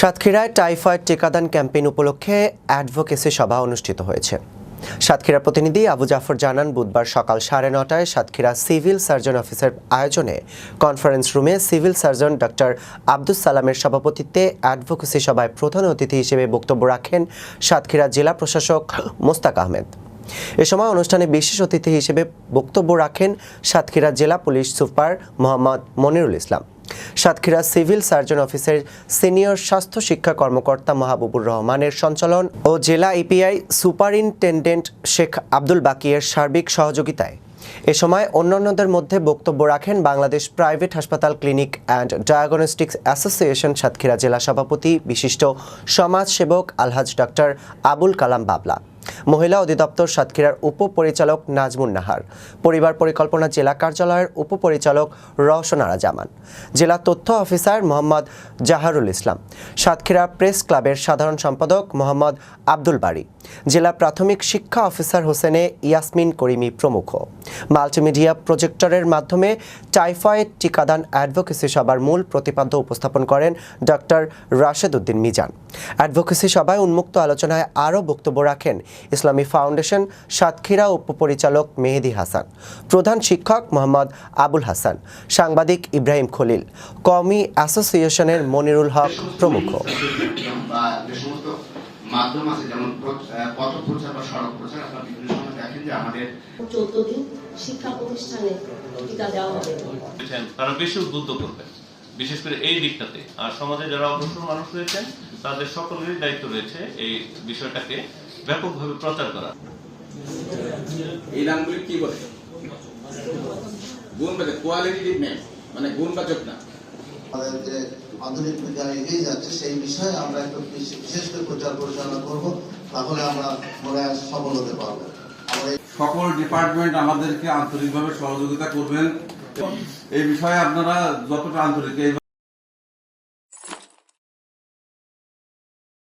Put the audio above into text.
সাতক্ষীরায় টাইফয়েড টিকাদান ক্যাম্পেইন উপলক্ষে অ্যাডভোকেসি সভা অনুষ্ঠিত হয়েছে। সাতক্ষীরা প্রতিনিধি আবু জাফর জানান, বুধবার সকাল সাড়ে নটায় সাতক্ষীরা সিভিল সার্জন অফিসের আয়োজনে কনফারেন্স রুমে সিভিল সার্জন ডক্টর আব্দুস সালামের সভাপতিত্বে অ্যাডভোকেসি সভায় প্রধান অতিথি হিসেবে বক্তব্য রাখেন সাতক্ষীরা জেলা প্রশাসক মোস্তাক আহমেদ। এ সময় অনুষ্ঠানে বিশেষ অতিথি হিসেবে বক্তব্য রাখেন সাতক্ষীরা জেলা police super Mohammad Monirul Islam. Satkhira civil surgeon অফিসের সিনিয়র স্বাস্থ্য শিক্ষা কর্মকর্তা মাহবুবুর রহমানের সঞ্চালন ও জেলা ইপিআই সুপারিনটেন্ডেন্ট শেখ আব্দুল বাকিয়ের সার্বিক সহযোগিতায়। এ সময় অন্যান্যদের মধ্যে বক্তব্য রাখেন বাংলাদেশ প্রাইভেট হাসপাতাল clinic and diagnostics association Satkhira জেলা সভাপতি, বিশিষ্ট সমাজসেবক, আলহাজ ডক্টর আবুল কালাম বাবলা। মহিলা অধিদপ্তর সাতক্ষীরার উপপরিচালক নাজমুন নাহার, পরিবার পরিকল্পনা জেলা কার্যালয়ের উপপরিচালক রওশনারা জামান জেলা তথ্য অফিসার মোহাম্মদ জাহারুল ইসলাম, সাতক্ষীরা প্রেস ক্লাবের সাধারণ সম্পাদক মোহাম্মদ আব্দুল বাড়ি জেলা প্রাথমিক শিক্ষা অফিসার হোসেনে ইয়াসমিন করিমি প্রমুখ। মাল্টিমিডিয়া প্রজেক্টরের মাধ্যমে টাইফয়েড টিকাদান অ্যাডভোকেসি সভার মূল প্রতিপাদ্য উপস্থাপন করেন ডক্টর রাশেদ উদ্দিন মিজান। অ্যাডভোকেসি সভায় উন্মুক্ত আলোচনায় আরও বক্তব্য রাখেন ইসলামী ফাউন্ডেশন সাতক্ষীরা উপপরিচালক মেহেদি হাসান প্রধান শিক্ষক মোহাম্মদ আবুল হাসান সাংবাদিক ইব্রাহিম খলিল কমি অ্যাসোসিয়েশনের মনিরুল হক প্রমুখ। মাধ্যম আছে যেমন পথ প্রচার বা সড়ক প্রচার আপনারা বিভিন্ন সময় দেখেন যে আমাদের চোদ্দ দিন শিক্ষা প্রতিষ্ঠানে টিকা দেওয়া হবে। তারা বেশি উদ্বুদ্ধ করবেন বিশেষ করে এই দিকটাতে। আর সমাজে যারা অগ্রসর মানুষ রয়েছেন তাদের সকলেরই দায়িত্ব রয়েছে এই বিষয়টাকে ব্যাপকভাবে প্রচার করা। এই নামগুলি কি বলে? গুণবাচক কোয়ালিটিভ নেম মানে গুণবাচক না। আমাদের যে আধুনিক বিজ্ঞান এগিয়ে যাচ্ছে সেই বিষয়ে আমরা একটু বিশেষ করে প্রচার পরিচালনা করব তাহলে আমরা মনে হয় সফল হতে পারব। সকল ডিপার্টমেন্ট আমাদেরকে আন্তরিকভাবে সহযোগিতা করবেন। এই বিষয়ে আপনারা যতটা আন্তরিক